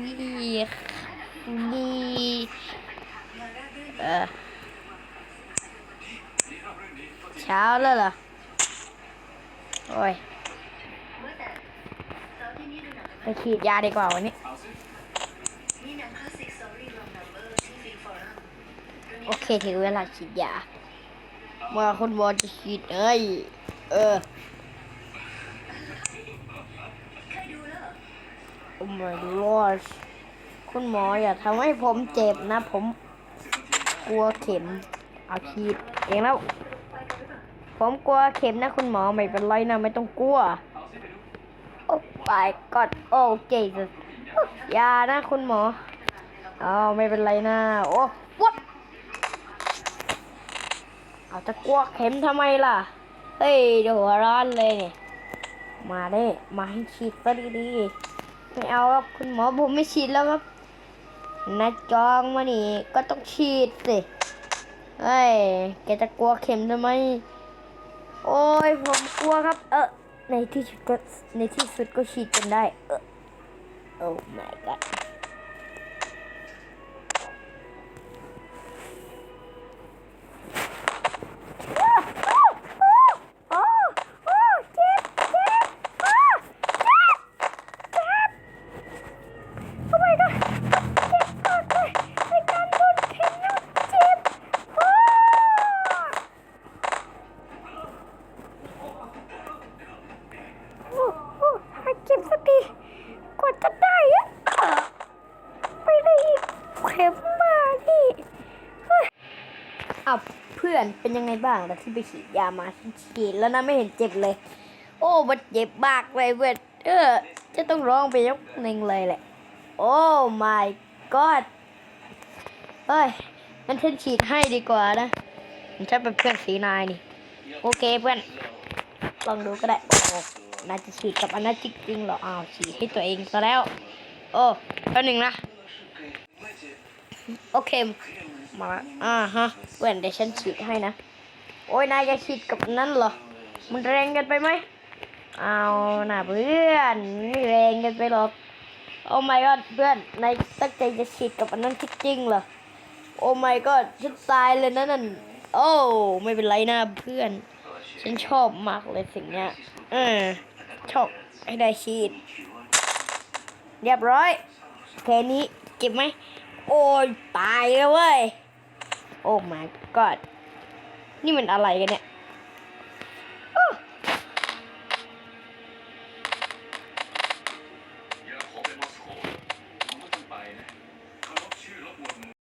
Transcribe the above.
วีวีเออเช้าแล้วเหรอ โอ้ย ไปฉีดยาดีกว่าวันนี้ โอเคถึงเวลาฉีดยาว่าคุณหมอจะฉีดเอ้ย เออ อ้ my god คุณหมออย่าทำให้ผมเจ็บนะ ผมกลัวเข็ม เอาฉีดเองแล้ว ผมกลัวเข็มนะ คุณหมอไม่เป็นไรนะ ไม่ต้องกลัว โอ้ my god โอ้เจสอย่านะ คุณหมอเอาไม่เป็นไรนะโอ้ what เอาจะกลัวเข็มทำไมล่ะ เฮ้ยเดี๋ยวหัวร้อนเลยเนี่ยมาได้มาให้ฉีดซะดีๆ ไม่เอาครับคุณหมอผมไม่ฉีดแล้วครับนัดจองมานี่ก็ต้องฉีดสิเฮ้ยแกจะกลัวเข็มทำไม โอ้ยผมกลัวครับ เออในที่สุดก็ในที่สุดก็ฉีดจนได้ เออโอ้ my god กว่าจะได้อะไปได้อีกเข็มมานี่เฮ้ยอ้าเพื่อนเป็นยังไงบ้างแต่ที่ไปฉีดยามาฉีดแล้วนะไม่เห็นเจ็บเลย โอ้มันเจ็บมากเลยเว้ยเออ จะต้องร้องไปยกหนึ่งเลยแหละ โอ้ my god เฮ้ยงั้นฉันฉีดให้ดีกว่านะฉันเป็นเพื่อนสีนายนี่ โอเคเพื่อน ลองดูก็ได้โอ้ น่าจะฉีดกับอันนั้นจริงๆเหรออ้าวฉีดให้ตัวเองซะแล้ว โอ้แป๊บหนึ่งนะ โอเค มาละอ่าฮะเพื่อนเดี๋ยวฉันฉีดให้นะ โอ้ยนายจะฉีดกับนั้นเหรอ มันแรงกันไปไหมเอาน่ะเพื่อนไม่แรงกันไปหรอกโอ้ my god เพื่อนนายตั้งใจจะฉีดกับอันนั้นจริงๆเหรอโอ้ my god ฉันตายเลยนะนั่นโอ้ ไม่เป็นไรนะเพื่อน ฉันชอบมากเลยสิ่งเนี้ยเออ ชอบให้ได้ชีดเรียบร้อยแค่นี้เก็บไหม โอ้ยตายแล้วเว้ย โอ้ my god นี่มันอะไรกันเนี่ย